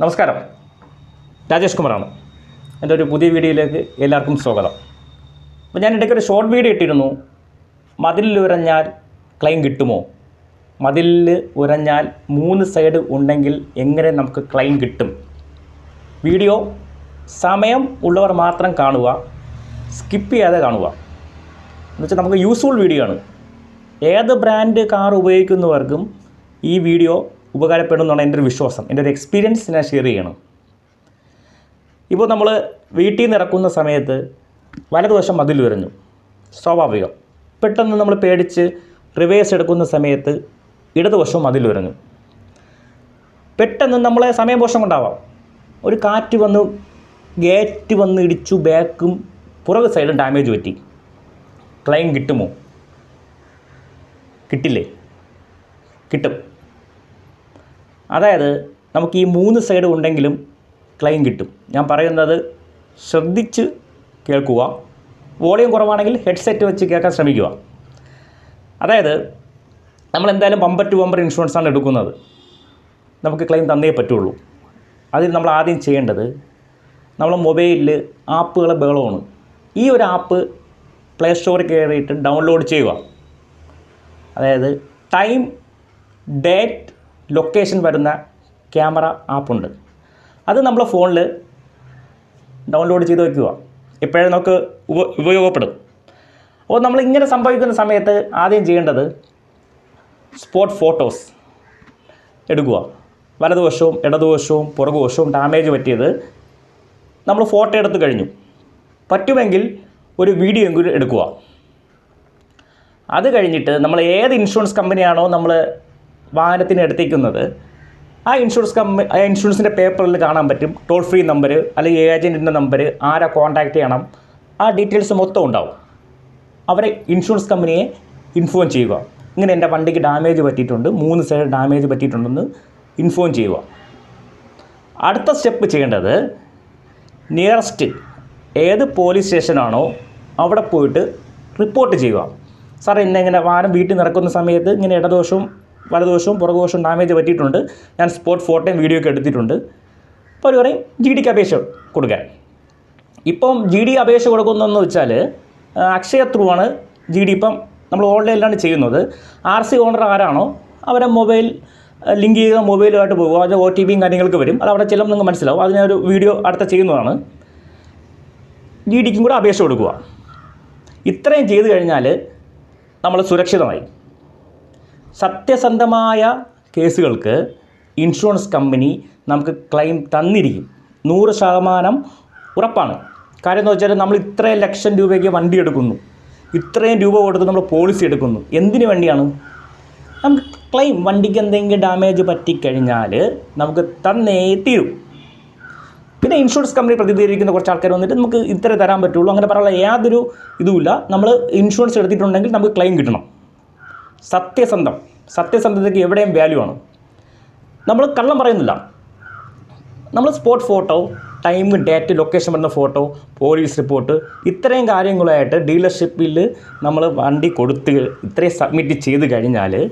നമസ്കാരം. രാജേഷ് കുമാറാണ്. എന്റെ ഒരു പുതിയ വീഡിയോയിലേക്ക് എല്ലാവർക്കും സ്വാഗതം. അപ്പോൾ ഞാൻ ഇടയ്ക്ക് ഒരു ഷോർട്ട് വീഡിയോ ഇട്ടിരുന്നു. മതിലിൽ ഉരഞ്ഞാൽ ക്ലെയിം കിട്ടുമോ? മതിലിൽ ഉരഞ്ഞാൽ മൂന്ന് സൈഡ് ഉണ്ടെങ്കിൽ എങ്ങനെ നമുക്ക് ക്ലെയിം കിട്ടും? വീഡിയോ സമയം ഉള്ളവർ മാത്രം കാണുക സ്കിപ്പ് ചെയ്യാതെ കാണുക. എന്നുവെച്ചാൽ നമുക്ക് യൂസ്ഫുൾ വീഡിയോ ആണ്. ഏത് ബ്രാൻഡ് കാർ ഉപയോഗിക്കുന്നവർക്കും ഈ വീഡിയോ ഉപകാരപ്പെടുമെന്നാണ് എന്റെ ഒരു വിശ്വാസം. എന്റെ ഒരു എക്സ്പീരിയൻസ് ഞാൻ ഷെയർ ചെയ്യണം. ഇപ്പോൾ നമ്മൾ വീട്ടിൽ നിന്ന് ഇറക്കുന്ന സമയത്ത് വലതുവശം മതിൽ വരഞ്ഞു. സ്വാഭാവികം. പെട്ടെന്ന് നമ്മൾ പേടിച്ച് റിവേഴ്സ് എടുക്കുന്ന സമയത്ത് ഇടതുവശം മതിൽ വരഞ്ഞു. പെട്ടെന്ന് നമ്മളെ സമയം പോഷം കൊണ്ടാവാം. ഒരു കാറ്റ് വന്ന് ഗേറ്റ് വന്ന് ഇടിച്ചു ബാക്കും പുറക് സൈഡും ഡാമേജ് പറ്റി. ക്ലെയിം കിട്ടുമോ? കിട്ടില്ലേ? കിട്ടും. അതായത് നമുക്ക് ഈ മൂന്ന് സൈഡ് ഉണ്ടെങ്കിലും ക്ലെയിം കിട്ടും. ഞാൻ പറയുന്നത് ശ്രദ്ധിച്ച് കേൾക്കുക. വോളിയം കുറവാണെങ്കിൽ ഹെഡ്സെറ്റ് വെച്ച് കേൾക്കാൻ ശ്രമിക്കുക. അതായത് നമ്മൾ എന്തായാലും ബമ്പർ ടു ബമ്പർ ഇൻഷുറൻസ് ആണ് എടുക്കുന്നത്. നമുക്ക് ക്ലെയിം തന്നേ പറ്റുള്ളൂ. അതിൽ നമ്മൾ ആദ്യം ചെയ്യേണ്ടത് നമ്മൾ മൊബൈലിൽ ആപ്പുകളെ ബഹളമാണ് ഈ ഒരു ആപ്പ് പ്ലേ സ്റ്റോറിൽ കയറിയിട്ട് ഡൗൺലോഡ് ചെയ്യുക. അതായത് ടൈം ഡേറ്റ് ലൊക്കേഷൻ വരുന്ന ക്യാമറ ആപ്പുണ്ട്. അത് നമ്മൾ ഫോണിൽ ഡൗൺലോഡ് ചെയ്ത് വയ്ക്കുക ഇപ്പോഴേ നമുക്ക് ഉപ ഉപയോഗപ്പെടും. അപ്പോൾ നമ്മൾ ഇങ്ങനെ സംഭവിക്കുന്ന സമയത്ത് ആദ്യം ചെയ്യേണ്ടത് സ്പോട്ട് ഫോട്ടോസ് എടുക്കുക. വലതുവശവും ഇടതുവശവും പുറകുവശവും ഡാമേജ് പറ്റിയത് നമ്മൾ ഫോട്ടോ എടുത്ത് കഴിഞ്ഞു. പറ്റുമെങ്കിൽ ഒരു വീഡിയോ എങ്കിലും എടുക്കുക. അത് കഴിഞ്ഞിട്ട് നമ്മൾ ഏത് ഇൻഷുറൻസ് കമ്പനിയാണോ നമ്മൾ വാഹനത്തിന് എടുത്തേക്കുന്നത്. ആ ഇൻഷുറൻസ് കമ്പനി ആ ഇൻഷുറൻസിന്റെ പേപ്പറിൽ കാണാൻ പറ്റും. ടോൾ ഫ്രീ നമ്പർ അല്ലെങ്കിൽ ഏജന്റിന്റെ നമ്പർ ആരെ കോൺടാക്റ്റ് ചെയ്യണം. ആ ഡീറ്റെയിൽസ് മൊത്തം ഉണ്ടാവും. അവരെ ഇൻഷുറൻസ് കമ്പനിയെ ഇൻഫോം ചെയ്യുക. ഇങ്ങനെ എന്റെ വണ്ടിക്ക് ഡാമേജ് പറ്റിയിട്ടുണ്ട്. മൂന്ന് സൈഡ് ഡാമേജ് പറ്റിയിട്ടുണ്ടെന്ന് ഇൻഫോം ചെയ്യുക. അടുത്ത സ്റ്റെപ്പ് ചെയ്യേണ്ടത് നിയറസ്റ്റ് ഏത് പോലീസ് സ്റ്റേഷനാണോ അവിടെ പോയിട്ട് റിപ്പോർട്ട് ചെയ്യുക. സാറേ ഇന്നെങ്ങനെ വാഹനം വീട്ടിൽ നിറക്കുന്ന സമയത്ത് ഇങ്ങനെ ഇടദോഷവും വലദോഷവും പുറകുവശവും ഡാമേജ് പറ്റിയിട്ടുണ്ട്. ഞാൻ സ്പോട്ട് ഫോട്ടോയും വീഡിയോ ഒക്കെ എടുത്തിട്ടുണ്ട്. അപ്പോൾ അവർ പറയും ജി ഡിക്ക് അപേക്ഷ കൊടുക്കാൻ. ഇപ്പം ജി ഡി അപേക്ഷ കൊടുക്കുന്നതെന്ന് വെച്ചാൽ അക്ഷയ ത്രൂ ആണ് ജി ഡി ഇപ്പം നമ്മൾ ഓൺലൈനിലാണ് ചെയ്യുന്നത്. ആർ സി ഓണർ ആരാണോ അവരെ മൊബൈൽ ലിങ്ക് ചെയ്ത മൊബൈലുമായിട്ട് പോകുക അത് ഒ ടി പിയും കാര്യങ്ങൾക്ക് വരും. അത് അവിടെ ചെല്ലുമ്പോൾ നിങ്ങൾക്ക് മനസ്സിലാവും. അതിനൊരു വീഡിയോ അടുത്ത ചെയ്യുന്നതാണ്. ജി ഡിക്കും കൂടെ അപേക്ഷ കൊടുക്കുക. ഇത്രയും ചെയ്തു കഴിഞ്ഞാൽ നമ്മൾ സുരക്ഷിതമായി. സത്യസന്ധമായ കേസുകൾക്ക് ഇൻഷുറൻസ് കമ്പനി നമുക്ക് ക്ലെയിം തന്നിരിക്കും. നൂറ് ശതമാനം ഉറപ്പാണ്. കാര്യം എന്ന് വെച്ചാൽ നമ്മൾ ഇത്രയും ലക്ഷം രൂപയ്ക്ക് വണ്ടി എടുക്കുന്നു. ഇത്രയും രൂപ കൊടുത്ത് നമ്മൾ പോളിസി എടുക്കുന്നു. എന്തിനു വേണ്ടിയാണ്? നമുക്ക് ക്ലെയിം വണ്ടിക്ക് എന്തെങ്കിലും ഡാമേജ് പറ്റിക്കഴിഞ്ഞാൽ നമുക്ക് തന്നേ തീരും. പിന്നെ ഇൻഷുറൻസ് കമ്പനി പ്രതിനിധീകരിക്കുന്ന കുറച്ച് ആൾക്കാർ വന്നിട്ട് നമുക്ക് ഇത്രേ തരാൻ പറ്റുള്ളൂ. അങ്ങനെ പറയാനുള്ള യാതൊരു ഇതുമില്ല. നമ്മൾ ഇൻഷുറൻസ് എടുത്തിട്ടുണ്ടെങ്കിൽ നമുക്ക് ക്ലെയിം കിട്ടണം. സത്യസന്ധം. സത്യസന്ധതയ്ക്ക് എവിടെയും വാല്യൂ ആണ്. നമ്മൾ കള്ളം പറയുന്നില്ല. നമ്മൾ spot photo time date location വരുന്ന ഫോട്ടോ പോലീസ് റിപ്പോർട്ട് ഇത്രയും കാര്യങ്ങളായിട്ട് ഡീലർഷിപ്പിൽ നമ്മൾ വണ്ടി കൊടുത്ത് ഇത്രയും സബ്മിറ്റ് ചെയ്ത് കഴിഞ്ഞാൽ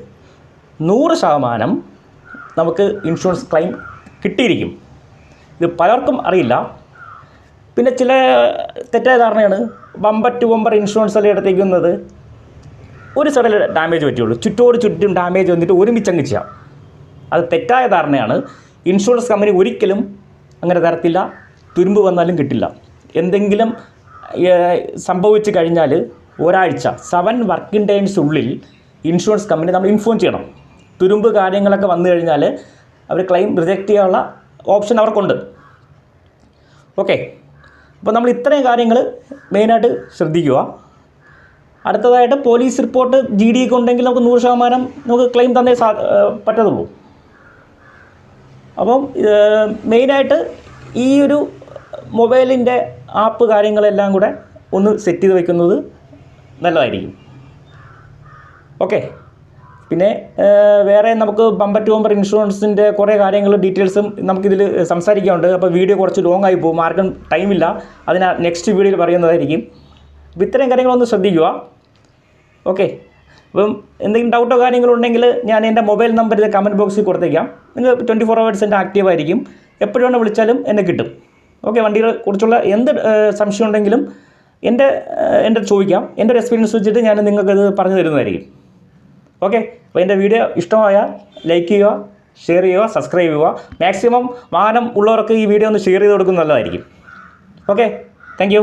നൂറ് ശതമാനം നമുക്ക് ഇൻഷുറൻസ് ക്ലെയിം കിട്ടിയിരിക്കും. ഇത് പലർക്കും അറിയില്ല. പിന്നെ ചില തെറ്റായ ധാരണയാണ്. ബമ്പർ ടു ബമ്പർ ഇൻഷുറൻസ് അല്ലേ എടുത്തേക്കുന്നത്? ഒരു സൈഡിൽ ഡാമേജ് പറ്റുള്ളൂ ചുറ്റോട് ചുറ്റും ഡാമേജ് വന്നിട്ട് ഒരുമിച്ച് അങ്ങ് ചെയ്യാം. അത് തെറ്റായ ധാരണയാണ്. ഇൻഷുറൻസ് കമ്പനി ഒരിക്കലും അങ്ങനെ തരത്തില്ല. തുരുമ്പ് വന്നാലും കിട്ടില്ല. എന്തെങ്കിലും സംഭവിച്ചു കഴിഞ്ഞാൽ ഒരാഴ്ച സെവൻ വർക്കിംഗ് ഡേയ്സ് ഉള്ളിൽ ഇൻഷുറൻസ് കമ്പനി നമ്മൾ ഇൻഫോം ചെയ്യണം. തുരുമ്പ് കാര്യങ്ങളൊക്കെ വന്നു കഴിഞ്ഞാൽ അവർ ക്ലെയിം റിജക്റ്റ് ചെയ്യാനുള്ള ഓപ്ഷൻ അവർക്കുണ്ട്. ഓക്കെ അപ്പോൾ നമ്മൾ ഇത്രയും കാര്യങ്ങൾ മെയിനായിട്ട് ശ്രദ്ധിക്കുക. അടുത്തതായിട്ട് പോലീസ് റിപ്പോർട്ട് ജി ഡി ഒക്കെ ഉണ്ടെങ്കിൽ നമുക്ക് നൂറ് ശതമാനം നമുക്ക് ക്ലെയിം തന്നേ സാ പറ്റത്തുള്ളൂ. അപ്പം മെയിനായിട്ട് ഈ ഒരു മൊബൈലിന്റെ ആപ്പ് കാര്യങ്ങളെല്ലാം കൂടെ ഒന്ന് സെറ്റ് ചെയ്ത് വെക്കുന്നത് നല്ലതായിരിക്കും. ഓക്കെ പിന്നെ വേറെ നമുക്ക് ബമ്പർ ടു ബമ്പർ ഇൻഷുറൻസിന്റെ കുറേ കാര്യങ്ങളും ഡീറ്റെയിൽസും നമുക്കിതിൽ സംസാരിക്കാനുണ്ട്. അപ്പോൾ വീഡിയോ കുറച്ച് ലോങ് ആയി പോകും. ആർക്കും ടൈമില്ല അതിന് നെക്സ്റ്റ് വീഡിയോയിൽ പറയുന്നതായിരിക്കും. അപ്പോൾ ഇത്തരം കാര്യങ്ങളൊന്ന് ശ്രദ്ധിക്കുക. ഓക്കെ അപ്പം എന്തെങ്കിലും ഡൗട്ടോ കാര്യങ്ങളോ ഉണ്ടെങ്കിൽ ഞാൻ എന്റെ മൊബൈൽ നമ്പർ ഇത് കമന്റ് ബോക്സിൽ കൊടുത്തേക്കാം. നിങ്ങൾ ട്വന്റി ഫോർ അവേഴ്സ് എന്റെ ആക്റ്റീവ് ആയിരിക്കും. എപ്പോഴാണ് വിളിച്ചാലും എന്നെ കിട്ടും. ഓക്കെ വണ്ടിയെ കുറിച്ചുള്ള എന്ത് സംശയം ഉണ്ടെങ്കിലും എന്റെ എന്റെ ചോദിക്കാം. എന്റെ ഒരു എക്സ്പീരിയൻസ് വെച്ചിട്ട് ഞാൻ നിങ്ങൾക്കത് പറഞ്ഞു തരുന്നതായിരിക്കും. ഓക്കെ അപ്പോൾ എന്റെ വീഡിയോ ഇഷ്ടമായ ലൈക്ക് ചെയ്യുക ഷെയർ ചെയ്യുക സബ്സ്ക്രൈബ് ചെയ്യുക. മാക്സിമം വാഹനം ഉള്ളവർക്ക് ഈ വീഡിയോ ഒന്ന് ഷെയർ ചെയ്ത് കൊടുക്കുന്നത് നല്ലതായിരിക്കും. Okay thank